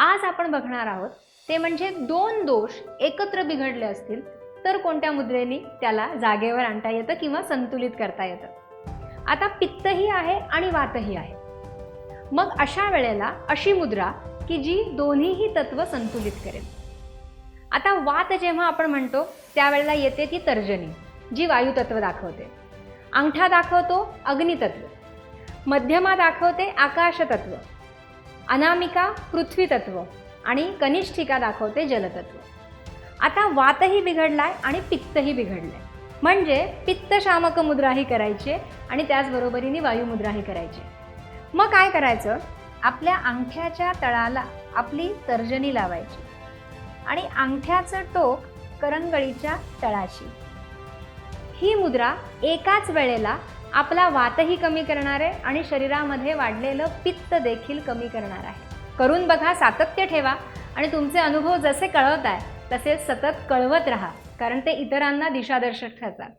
आज आपण बघणार आहोत ते म्हणजे दोन दोष एकत्र बिघडले असतील तर कोणत्या मुद्रेने त्याला जागेवर आणता येतं किंवा संतुलित करता येतं? आता पित्तही आहे आणि वातही आहे. मग अशा वेळेला अशी मुद्रा की जी दोन्हीही तत्व संतुलित करेल. आता वात जेव्हा आपण म्हणतो त्यावेळेला येते ती तर्जनी जी वायुतत्व दाखवते. अंगठा दाखवतो अग्नितत्व. मध्यमा दाखवते आकाशतत्व. अनामिका पृथ्वी तत्व आणि कनिष्ठिका दाखवते जलतत्व. आता वातही बिघडलाय आणि पित्तही बिघडलंय. म्हणजे पित्त शामक मुद्राही करायची आणि त्याचबरोबरीने वायुमुद्राही करायची. मग काय करायचं? आपल्या अंगठ्याच्या तळाला आपली तर्जनी लावायची आणि अंगठ्याचं टोक करंगळीच्या तळाशी. ही मुद्रा एकाच वेळेला आपला वातही कमी करणार आहे आणि शरीरामध्ये वाढलेलं पित्त देखील कमी करणार आहे. करून बघा सातत्य ठेवा आणि तुमचे अनुभव जसे कळवत आहे तसे सतत कळवत राहा कारण ते इतरांना दिशादर्शक ठरतात.